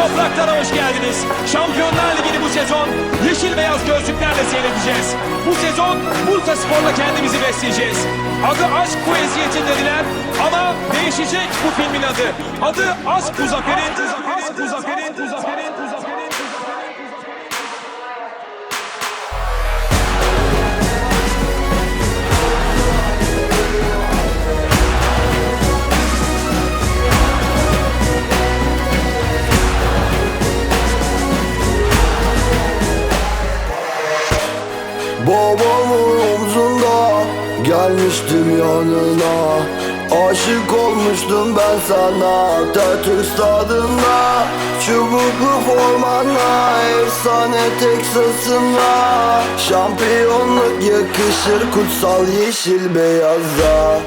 topraklara hoş geldiniz. Şampiyonlar Ligi'ni bu sezon yeşil beyaz gözlüklerle seyredeceğiz. Bu sezon Bursa Spor'la kendimizi besleyeceğiz. Adı Aşk bu eziyetin dediler ama değişecek bu filmin adı. Adı Aşk bu zaferin, Aşk bu zaferin, bu zaferin, Babamın omzunda gelmiştim yanına. Aşık olmuştum ben sana Atatürk stadında Çubuklu formanla Efsane Teksas'ınla Şampiyonluk yakışır kutsal yeşil beyaza